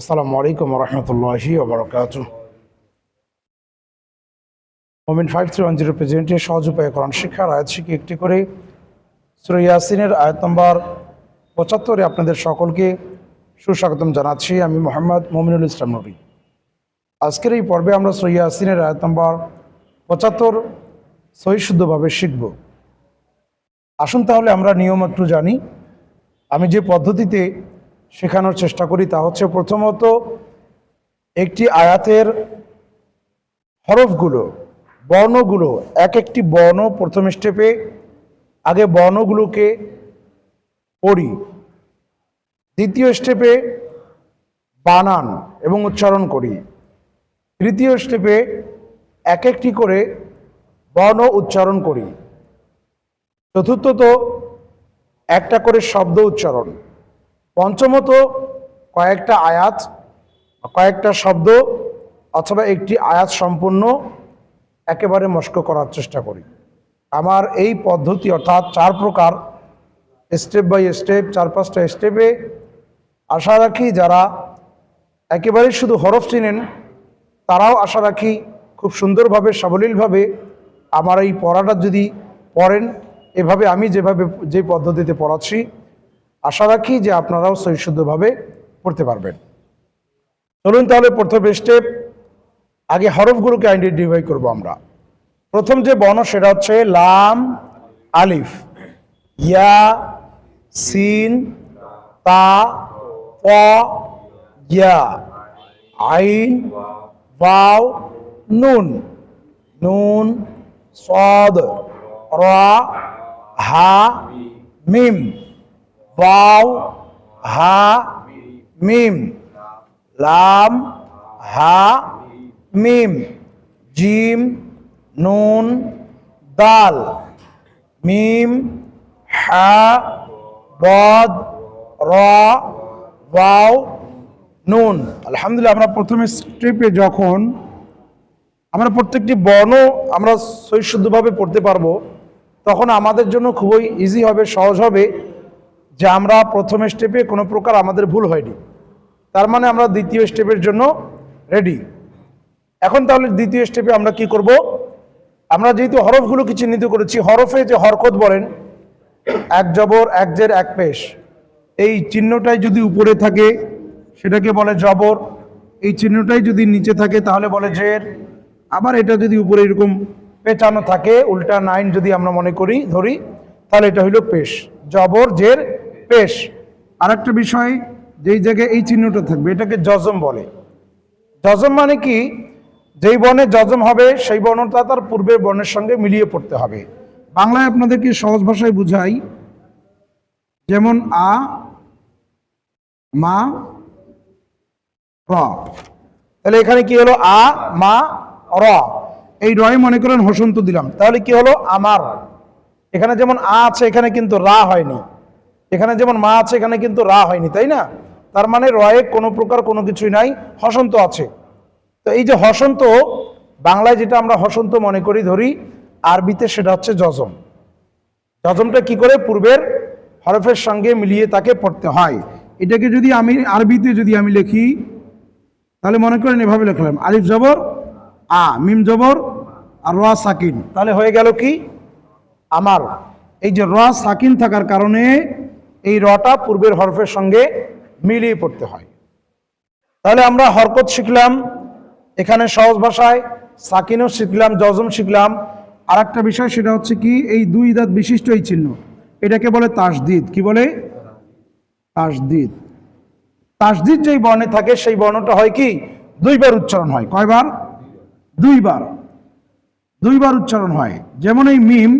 আসসালামু আলাইকুম রহমতুল্লাহি ওবরাকাত মোমিন ফাইভ থ্রি ওয়ান জিরো প্রেজেন্টের সহজ উপায় কোরআন শিক্ষার আয়াত শিখে একটি করে সুরা ইয়াসিনের আয়াত নম্বর পঁচাত্তরে আপনাদের সকলকে সুস্বাগতম জানাচ্ছি আমি মোহাম্মদ মোমিনুল ইসলাম নবী। আজকের এই পর্বে আমরা সুরা ইয়াসিনের আয়াত নম্বর পঁচাত্তর সহিশুদ্ধভাবে শিখব। আসুন তাহলে আমরা নিয়ম একটু জানি। আমি যে পদ্ধতিতে শেখানোর চেষ্টা করি। তা হচ্ছে প্রথমত একটি আয়াতের হরফগুলো, বর্ণগুলো এক একটি বর্ণ প্রথম স্টেপে আগে বর্ণগুলোকে পড়ি। দ্বিতীয় স্টেপে বানান এবং উচ্চারণ করি। তৃতীয় স্টেপে এক একটি করে বর্ণ উচ্চারণ করি। চতুর্থত একটা করে শব্দ উচ্চারণ। পঞ্চমত কয়েকটা আয়াত কয়েকটা শব্দ অথবা একটি আয়াত সম্পূর্ণ একেবারে মস্ক করার চেষ্টা করি। আমার এই পদ্ধতি অর্থাৎ চার প্রকার স্টেপ বাই স্টেপ চার পাঁচটা স্টেপে আশা রাখি যারা একেবারেই শুধু হরফ চিনেন, তারাও আশা রাখি খুব সুন্দরভাবে, সাবলীলভাবে আমার এই পড়াটা যদি পড়েন, এভাবে আমি যেভাবে, যে পদ্ধতিতে পড়াচ্ছি আশা রাখি যে আপনারাও সহিশুদ্ধভাবে পড়তে পারবেন। চলুন তাহলে প্রথম স্টেপ আগে হরফগুলোকে আইডেন্টিফাই করব আমরা। প্রথম যে বর্ণ, সেটা হচ্ছে লাম, আলিফ, ইয়া, সিন, তা, প, ইয়া, আইন, বাও, নুন নুন, সদ, রা, হা, মিম। বাও, হা, মিম। লাম, হা, মিম। জিম, নুন, দাল। মিম, হা, বদ, র ওয়াও নুন। আলহামদুলিল্লাহ, আমরা প্রথমে স্ট্রিপে যখন আমরা প্রত্যেকটি বর্ণ আমরা সৈশুদ্ধভাবে পড়তে পারব, তখন আমাদের জন্য খুবই ইজি হবে, সহজ হবে। যে আমরা প্রথম স্টেপে কোনো প্রকার আমাদের ভুল হয়নি। তার মানে আমরা দ্বিতীয় স্টেপের জন্য রেডি এখন তাহলে দ্বিতীয় স্টেপে আমরা কি করব? আমরা যেহেতু হরফগুলোকে চিহ্নিত করেছি, হরফে যে হরকত বলেন, এক জবর, এক জের, এক পেশ, এই চিহ্নটাই যদি উপরে থাকে, সেটাকে বলে জবর। এই চিহ্নটাই যদি নিচে থাকে, তাহলে বলে জের। আবার এটা যদি উপরে এরকম পেঁচানো থাকে, উল্টা নাইন যদি আমরা মনে করি, ধরি, তাহলে এটা হইল পেশ। জবর, জের পেশ আরেকটা বিষয়, যেই জায়গায় এই চিহ্নটা থাকবে, এটাকে জজম বলে। জজম মানে কি? যেই বর্ণে জজম হবে, সেই বর্ণটা তার পূর্বের বর্ণের সঙ্গে মিলিয়ে পড়তে হবে। বাংলায় আপনাদেরকে সহজ ভাষায় বুঝাই, যেমন আ, মা, র। তাহলে এখানে কি হলো? আ, মা, র। এই রয় মনে করেন, হসন্ত দিলাম। তাহলে কি হলো? আমার। এখানে যেমন আ আছে, এখানে কিন্তু রা হয়নি। এখানে যেমন মা আছে, এখানে কিন্তু রা হয়নি, তাই না? তার মানে রয়ে কোনো প্রকার কোনো কিছুই নাই, হসন্ত আছে। তো এই যে হসন্ত, বাংলায় যেটা আমরা হসন্ত মনে করি, ধরি, আরবিতে সেটা হচ্ছে জজম জজমটা কি করে? পূর্বের হরফের সঙ্গে মিলিয়ে তাকে পড়তে হয়। এটাকে যদি আমি আরবিতে যদি আমি লিখি, তাহলে মনে করেন এভাবে লিখলাম, আলিফ জবর, আ, মিম জবর, আর র সাকিন। তাহলে হয়ে গেল কি? আমার। এই যে র সাকিন থাকার কারণে এই রটা পূর্বের হরফের সঙ্গে মিলিয়ে পড়তে হয়। তাহলে আমরা হরকত শিখলাম, এখানে সহজ ভাষায় সাকিনও শিখলাম, জজম শিখলাম। আর একটা বিষয় সেটা হচ্ছে কি, এই দুই দাঁত বিশিষ্ট এই চিহ্ন, এটাকে বলে তাসদিদ। কি বলে? তাসদিদ। তাসদিদ যেই বর্ণে থাকে, সেই বর্ণটা হয় কি? দুইবার উচ্চারণ হয়। কয়বার? দুইবার। দুইবার উচ্চারণ হয়। যেমন এই মিম,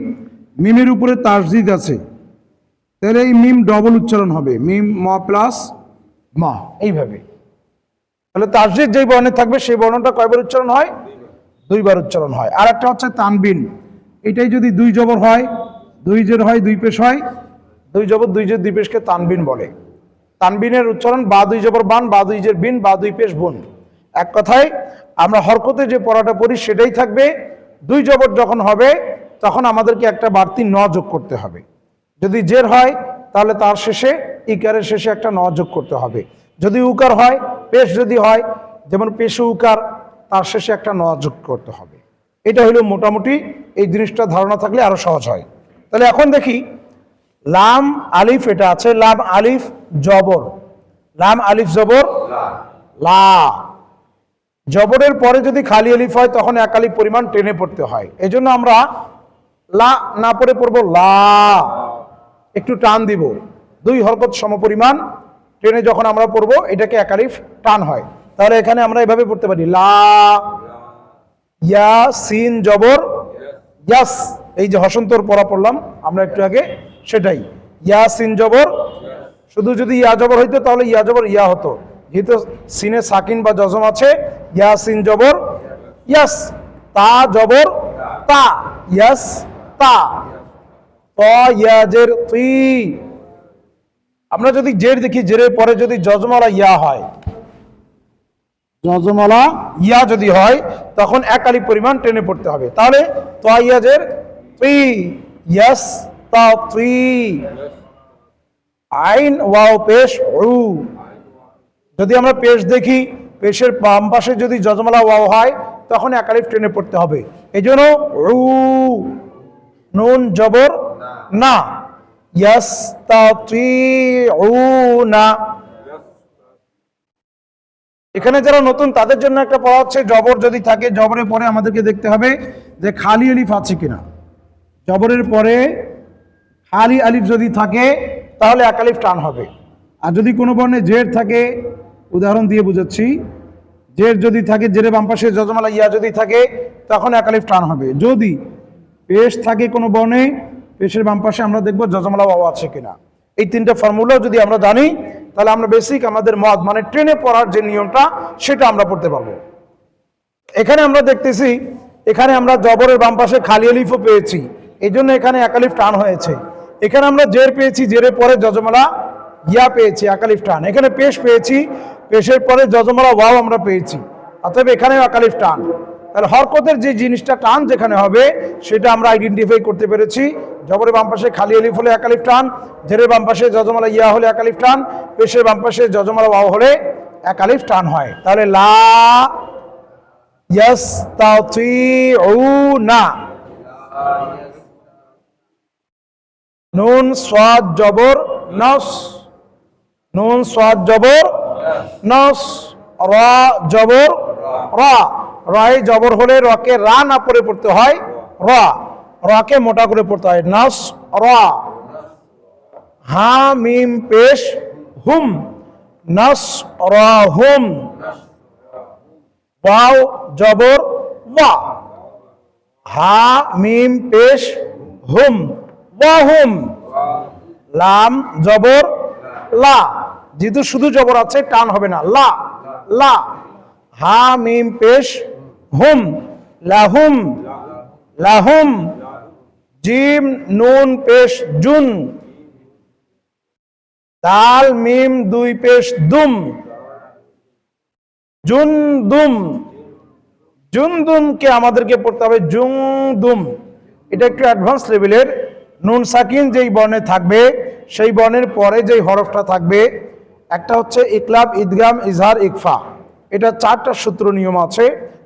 মিমের উপরে তাসদিদ আছে। তাহলে এই মিম ডবল উচ্চারণ হবে। মিম, ম প্লাস মা। এইভাবে। তাহলে তাসদিদ যেই বর্ণে থাকবে, সেই বর্ণটা কয়বার উচ্চারণ হয়? দুইবার উচ্চারণ হয়। আর একটা হচ্ছে তানবিন। এটাই যদি দুই জবর হয়, দুই জের হয়, দুই পেশ হয়, দুই জবর, দুই জের, দুই পেশকে তানবিন বলে। তানবিনের উচ্চারণ, বা দুই জবর বান, বা দুই জের বিন, বা দুই পেশ বুন। এক কথায়, আমরা হরকতে যে পড়াটা পড়ি, সেটাই থাকবে। দুই জবর যখন হবে, তখন আমাদেরকে একটা বাড়তি ন যোগ করতে হবে। যদি জের হয়, তাহলে তার শেষে, ইকারের শেষে একটা ন যোগ করতে হবে। যদি উকার হয়, পেশ যদি হয়, যেমন পেশে উকার, তার শেষে একটা ন যোগ করতে হবে। এটা হলো মোটামুটি, এই জিনিসটা ধারণা থাকলে আরও সহজ হয়। তাহলে এখন দেখি, লাম, আলিফ, এটা আছে, লাম, আলিফ, জবর। লাম, আলিফ, জবর? লা। জবরের পরে যদি খালি আলিফ হয়, তখন এক আলিফ পরিমাণ টেনে পড়তে হয়। এই জন্য আমরা লা না পড়ে পড়ব লা। একটু টান দিব। দুই হরকত সমপরিমাণ। ট্রেনে যখন আমরা পড়ব, এটাকে এক টান হয়। তাহলে এখানে আমরা এভাবে পড়তে পারি। লা, ইয়া, সিন, জবর, ইয়াস। এই যে হসন্তর পড়া পড়লাম, আমরা একটু আগে সেটাই। ইয়া, সিন, জবর। শুধু যদি ইয়া, জবর হইতো, তাহলে ইয়া, জবর, ইয়া হতো। যেহেতু সিনে সাকিন বা জজম আছে, ইয়া, সিন, জবর, ইয়াস। তা, জবর, তা, ইয়াস, তা। আমরা যদি জের দেখি জেরের পরে যদি জজমালা ইয়া হয়। জজমালা ইয়া যদি হয় তখন এক আলি পরিমাণ টেনে পড়তে হবে। তাহলে তো ইয়াজের তুই ইয়াস তা তুই আইন ওয়াও পেশ যদি আমরা পেশ দেখি পেশের বাম পাশে যদি যজমালা ওয়াও হয় তখন একালিফ টেনে পড়তে হবে। এই জন্য উ নুন জবর না। এখানে যারা নতুন, তাদের জন্য একটা পড়া হচ্ছে, জবর যদি থাকে, জবরের পরে আমাদেরকে দেখতে হবে যে খালি আলিফ আছে কিনা। জবরের পরে খালি আলিফ যদি থাকে, তাহলে এক আলিফ টান হবে। আর যদি কোনো বর্ণে জের থাকে, উদাহরণ দিয়ে বুঝাচ্ছি। জের যদি থাকে, জেরে বাম পাশে যজমালা ইয়া যদি থাকে, তখন এক আলিফ টান হবে। যদি পেশ থাকে কোনো বর্ণে পেশের বাম পাশে আমরা দেখব যজমালা ওয়াও আছে কিনা। এই তিনটে ফর্মুলা যদি আমরা জানি, তাহলে আমরা বেসিক আমাদের মত মানে ট্রেনে পড়ার যে নিয়মটা, সেটা আমরা পড়তে পারব। এখানে আমরা দেখতেছি, এখানে আমরা জবরের বাম পাশে খালি আলিফও পেয়েছি এই জন্য এখানে একালিফ টান হয়েছে। এখানে আমরা জের পেয়েছি, জেরের পরে যজমালা ইয়া পেয়েছি, একালিফ টান। এখানে পেশ পেয়েছি, পেশের পরে যজমালা ওয়াও আমরা পেয়েছি, অতএব এখানেও একালিফ টান। তাহলে হরকতের যে জিনিসটা টান যেখানে হবে, সেটা আমরা আইডেন্টিফাই করতে পেরেছি। জবরের বাম পাশে খালি আলিফ হলে একালিফ টান, জেরের বাম পাশে যজমালা ইয়া হলে একালিফ টান, পেশের বাম পাশে যজমালা ওয়াও হলে একালিফ টান হয়। তাহলে লা ইয়াস্তাতিউনা। নুন সাদ জবর, নস। নুন সাদ জবর, নস। রা, জবর, রা। রায়, জবর হলে রকে রা না পড়ে পড়তে হয়, রা। রাকে মোটা করে পড়তে হয়। নস, রা। হা, মিম, পেশ, হুম। নস, রা, হুম। ওয়াও জবর, ওয়া। হা, মিম, পেশ, হুম। ওয়াহুম লাম, জবর, লা। যেহেতু শুধু জবর আছে, টান হবে না। লা লা। হা, মিম, পেশ, হুম। লাহুম লাহুম জিম, নুন, পেশ, জুন। দাল মিম, দুই পেশ, দুম। জুনদুম জুনদুমকে আমাদেরকে পড়তে হবে জুংদুম এটা একটু অ্যাডভান্স লেভেলের নুন সাকিন যেই বর্ণে থাকবে, সেই বর্ণের পরে যেই হরফটা থাকবে, একটা হচ্ছে ইকলাব, ঈদগাম, ইজহার, ইকফা। এটা চারটা সূত্র নিয়ম আছে,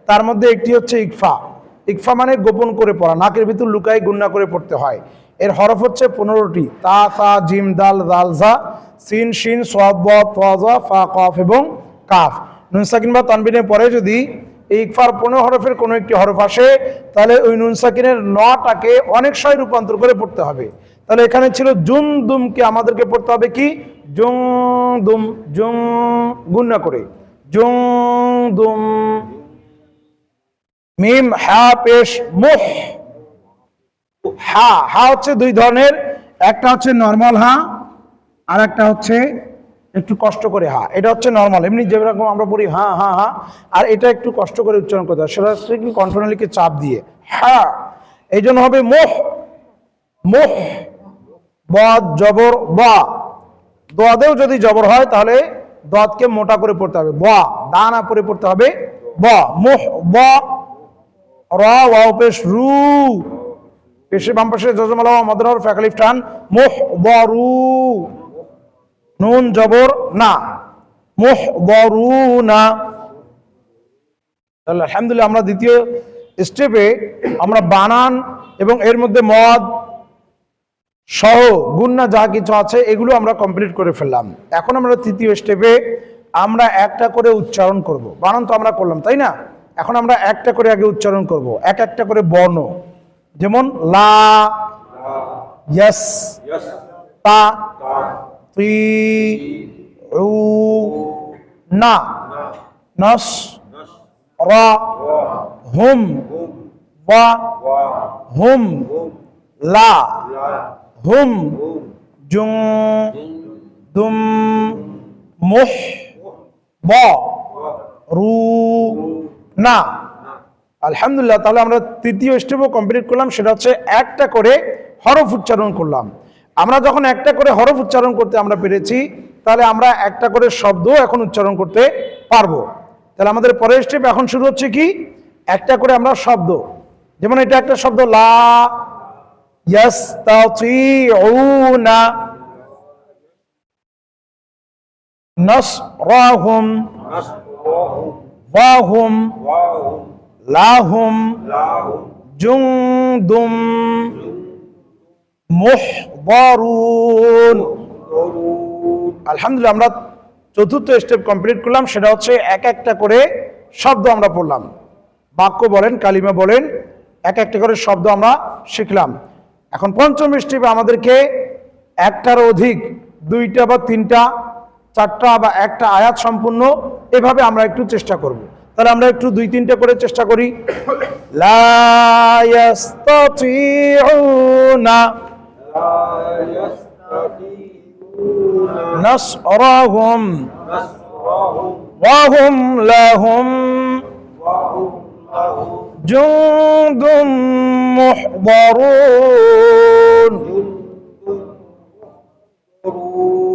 তার মধ্যে একটি হচ্ছে ইকফা। ইকফা মানে গোপন করে পড়া, নাকের ভিতর লুকাই গুন্না করে পড়তে হয়। এর হরফ হচ্ছে পনেরোটি, তা সা জিম, দাল দাল, জা, সিন, শিন ফা, কফ এবং কাফ। নুন সাকিন বা, তানবিনের পরে যদি এই ইকফার পনেরো হরফের কোনো একটি হরফ আসে, তাহলে ওই নুন সাকিনের নটাকে অনেক সময় রূপান্তর করে পড়তে হবে। তাহলে এখানে ছিল জুম, দুমকে আমাদেরকে পড়তে হবে কি? জুং দুম জুং গুন্না করে। জুম, দুম মিম, হা, পেশ, মুহ। হা হা হচ্ছে দুই ধরনের, একটা হচ্ছে নর্মাল হা, আর একটা হচ্ছে একটু কষ্ট করে হা। এটা হচ্ছে নর্মাল এমনি যেরকম আমরা পড়ি হা হা হা, আর এটা একটু কষ্ট করে উচ্চারণ করতে হয়। সেটা হচ্ছে কি কণ্ঠনালীকে চাপ দিয়ে। হা, এই জন্য হবে মোহ। মোহ বদ জবর, বা। দোয়াদেও যদি জবর হয়, তাহলে দদকে মোটা করে পড়তে হবে। বা দা না পরে পড়তে হবে। ব, মোহ, ব। পেশ রু পেশে বরু নুন, জবর, না। তাহলে আলহামদুলিল্লাহ আমরা দ্বিতীয় স্টেপে আমরা বানান এবং এর মধ্যে মদ সহ গুন্না যা কিছু আছে এগুলো আমরা কমপ্লিট করে ফেললাম। এখন আমরা তৃতীয় স্টেপে আমরা একটা করে উচ্চারণ করব। বানান তো আমরা করলাম, তাই না? এখন আমরা একটা করে আগে উচ্চারণ করব। এক একটা করে বর্ণ। যেমন লা ইয়াস তা তি উ না নস রা হুম ওয়া হুম লা হুম জুং দুম মুহ ব রু না। আলহামদুলিল্লাহ, তাহলে আমরা তৃতীয় স্টেপও কমপ্লিট করলাম, সেটা হচ্ছে একটা করে হরফ উচ্চারণ করলাম। আমরা যখন একটা করে হরফ উচ্চারণ করতে আমরা পেরেছি, তাহলে আমরা একটা করে শব্দ এখন উচ্চারণ করতে পারব। তাহলে আমাদের পরের স্টেপ এখন শুরু হচ্ছে কি? একটা করে আমরা শব্দ। যেমন এটা একটা শব্দ, লা ইয়াস্তাতিউনা নাসরাহুম। ওয়াহুম, লাহুম, জুংদুম, মুহদারুন। আলহামদুলিল্লাহ, আমরা চতুর্থ স্টেপ কমপ্লিট করলাম, সেটা হচ্ছে এক একটা করে শব্দ আমরা পড়লাম। বাক্য বলেন, কালিমা বলেন, এক একটা করে শব্দ আমরা শিখলাম। এখন পঞ্চম স্টেপে আমাদেরকে একটার অধিক, দুইটা বা তিনটা চারটা বা একটা আয়াত সম্পূর্ণ এভাবে আমরা একটু চেষ্টা করব তাহলে আমরা একটু দুই তিনটা করে চেষ্টা করি লা ইয়াস্তাতিউনা نصرهم وهم لهم جند محضرون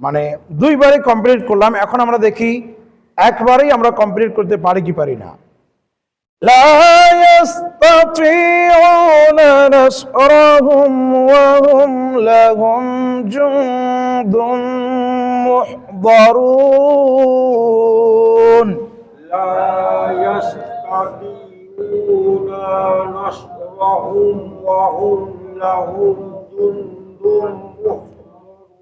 মানে দুইবারে কমপ্লিট করলাম এখন আমরা দেখি একবারেই আমরা কমপ্লিট করতে পারি কি পারি না لا يستطيعون نصرهم وهم لهم جند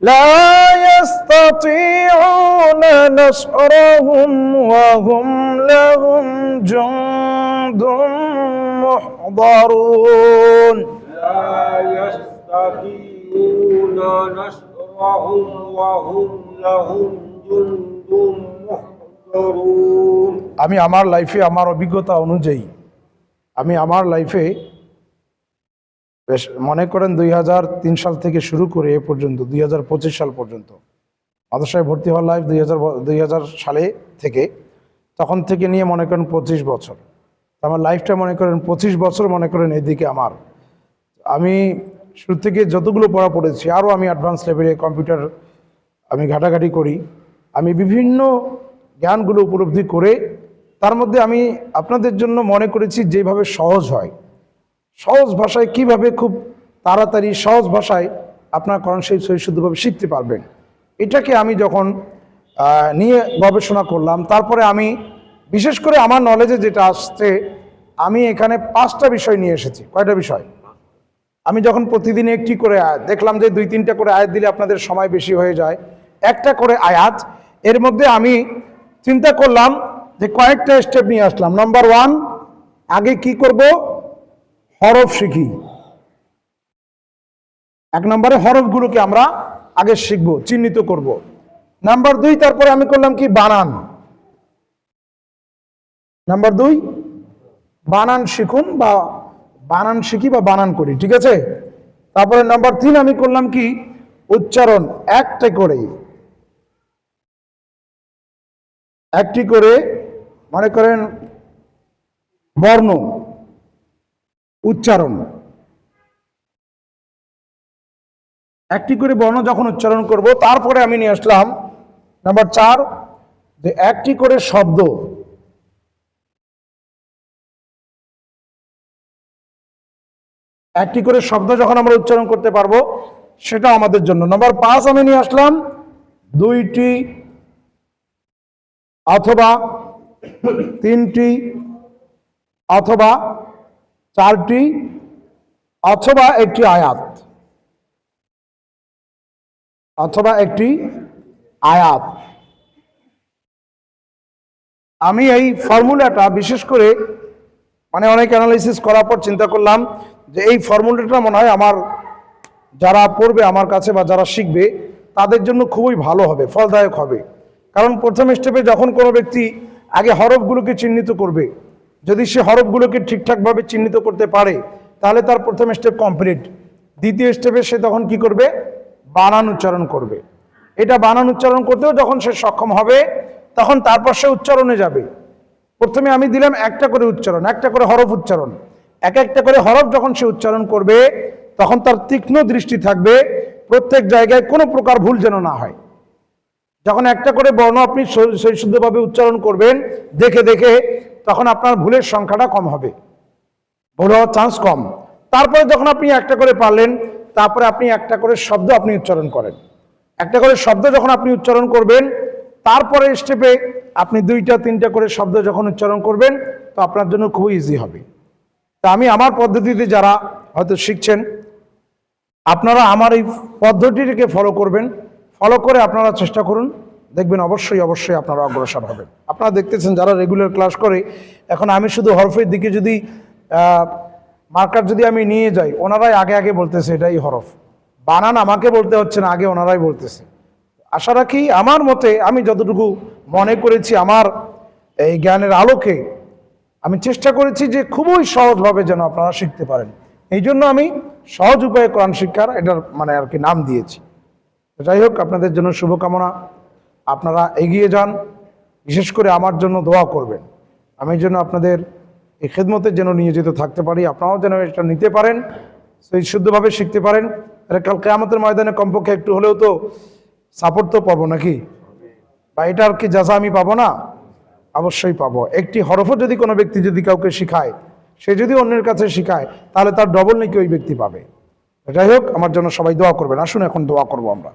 لا يستطيعون نصرهم وهم لهم جند محضرون لا يستطيعون نصرهم وهم لهم جند محضرون আমি আমার লাইফে আমার অভিজ্ঞতা অনুযায়ী আমি আমার লাইফে বেশ, মনে করেন দুই সাল থেকে শুরু করে এ পর্যন্ত, দুই হাজার পঁচিশ সাল পর্যন্ত। মাদ্রাসায় ভর্তি হওয়ার লাইফ দুই হাজার দুই সালে থেকে, তখন থেকে নিয়ে মনে করেন পঁচিশ বছর। আমার লাইফটা মনে করেন পঁচিশ বছর মনে করেন এদিকে আমার। আমি শুরু থেকে যতগুলো পড়া পড়েছি, আরও আমি অ্যাডভান্স লেভেলে কম্পিউটার আমি ঘাটাঘাটি করি। আমি বিভিন্ন জ্ঞানগুলো উপলব্ধি করে, তার মধ্যে আমি আপনাদের জন্য মনে করেছি যেভাবে সহজ হয়। সহজ ভাষায় কীভাবে খুব তাড়াতাড়ি সহজ ভাষায় আপনার কোরআন শরীফ সহি শুদ্ধভাবে শিখতে পারবেন? এটাকে আমি যখন নিয়ে গবেষণা করলাম, তারপরে আমি বিশেষ করে আমার নলেজে যেটা আসছে, আমি এখানে পাঁচটা বিষয় নিয়ে এসেছি। কয়টা বিষয়? আমি যখন প্রতিদিন একটি করে আয়াত, দেখলাম যে দুই তিনটা করে আয়াত দিলে আপনাদের সময় বেশি হয়ে যায়। একটা করে আয়াত, এর মধ্যে আমি চিন্তা করলাম যে কয়েকটা স্টেপ নিয়ে আসলাম। নাম্বার ওয়ান আগে কি করব? হরফ শিখি। এক নম্বরে হরফগুলোকে আমরা আগে শিখব, চিহ্নিত করব। নাম্বার দুই, তারপরে আমি করলাম কি? বানান। নাম্বার দুই, বানান শিখুন বা বানান শিখি বা বানান করি, ঠিক আছে? তারপরে নাম্বার তিন, আমি করলাম কি? উচ্চারণ, একটা করে। একটি করে, মনে করেন, বর্ণ। উচ্চারণ। একটি করে বর্ণ যখন উচ্চারণ করব, তারপরে আমি নিয়ে আসলাম নাম্বার চার, যে একটি করে শব্দ। একটি করে শব্দ যখন আমরা উচ্চারণ করতে পারব, সেটা আমাদের জন্য। নাম্বার পাঁচ, আমি নিয়ে আসলাম দুইটি অথবা তিনটি অথবা চারটি অথবা একটি আয়াত। অথবা একটি আয়াত। আমি এই ফর্মুলাটা বিশেষ করে মানে অনেক অ্যানালাইসিস করার পর চিন্তা করলাম যে এই ফর্মুলাটা মনে হয় আমার যারা পড়বে আমার কাছে বা যারা শিখবে, তাদের জন্য খুবই ভালো হবে, ফলদায়ক হবে। কারণ প্রথম স্টেপে যখন কোনো ব্যক্তি আগে হরফগুলোকে চিহ্নিত করবে যদি সে হরফগুলোকে ঠিকঠাকভাবে চিহ্নিত করতে পারে, তাহলে তার প্রথম স্টেপ কমপ্লিট দ্বিতীয় স্টেপে সে তখন কি করবে? বানান উচ্চারণ করবে। এটা বানান উচ্চারণ করতেও যখন সে সক্ষম হবে, তখন তারপর সে উচ্চারণে যাবে। প্রথমে আমি দিলাম একটা করে উচ্চারণ, একটা করে হরফ উচ্চারণ। এক একটা করে হরফ যখন সে উচ্চারণ করবে, তখন তার তীক্ষ্ণ দৃষ্টি থাকবে, প্রত্যেক জায়গায় কোনো প্রকার ভুল যেন না হয়। যখন একটা করে বর্ণ আপনি স- সেই শুদ্ধভাবে উচ্চারণ করবেন, দেখে দেখে তখন আপনার ভুলের সংখ্যাটা কম হবে। ভুল হওয়ার চান্স কম। তারপরে যখন আপনি একটা করে পারলেন, তারপরে আপনি একটা করে শব্দ আপনি উচ্চারণ করেন। একটা করে শব্দ যখন আপনি উচ্চারণ করবেন, তারপরে স্টেপে আপনি দুইটা, তিনটা করে শব্দ যখন উচ্চারণ করবেন, তো আপনার জন্য খুব ইজি হবে। তা আমি আমার পদ্ধতিতে যারা হয়তো শিখছেন, আপনারা আমার এই পদ্ধতিটিকে ফলো করবেন। ফলো করে আপনারা চেষ্টা করুন। দেখবেন অবশ্যই অবশ্যই আপনারা অগ্রসর হবেন। আপনারা দেখতেছেন যারা রেগুলার ক্লাস করে, এখন আমি শুধু হরফের দিকে যদি মার্কার যদি আমি নিয়ে যাই, ওনারাই আগে আগে বলতেছে এটাই হরফ। বানান আমাকে বলতে হচ্ছে না, আগে ওনারাই বলতেছে। আশা রাখি আমার মতে, আমি যতটুকু মনে করেছি আমার এই জ্ঞানের আলোকে, আমি চেষ্টা করেছি যে খুবই সহজভাবে যেন আপনারা শিখতে পারেন। এই জন্য আমি সহজ উপায়ে কোরআন শিক্ষার এটার মানে আর কি নাম দিয়েছি। যাই হোক, আপনাদের জন্য শুভকামনা। আপনারা এগিয়ে যান, বিশেষ করে আমার জন্য দোয়া করবেন। আমি যেন আপনাদের এই খেদমতের যেন নিয়োজিত থাকতে পারি, আপনারাও যেন এটা নিতে পারেন, সেই শুদ্ধভাবে শিখতে পারেন। তাহলে কাল কেয়ামতের ময়দানে কমপক্ষে একটু হলেও তো সাপোর্ট তো পাবো নাকি? বা এটার কি যাচা আমি পাবো না? অবশ্যই পাবো। একটি হরফও যদি কোনো ব্যক্তি যদি কাউকে শিখায়, সে যদি অন্যের কাছে শিখায়, তাহলে তার ডবল নাকি ওই ব্যক্তি পাবে। যাই হোক, আমার জন্য সবাই দোয়া করবেন। আসুন, এখন দোয়া করব আমরা।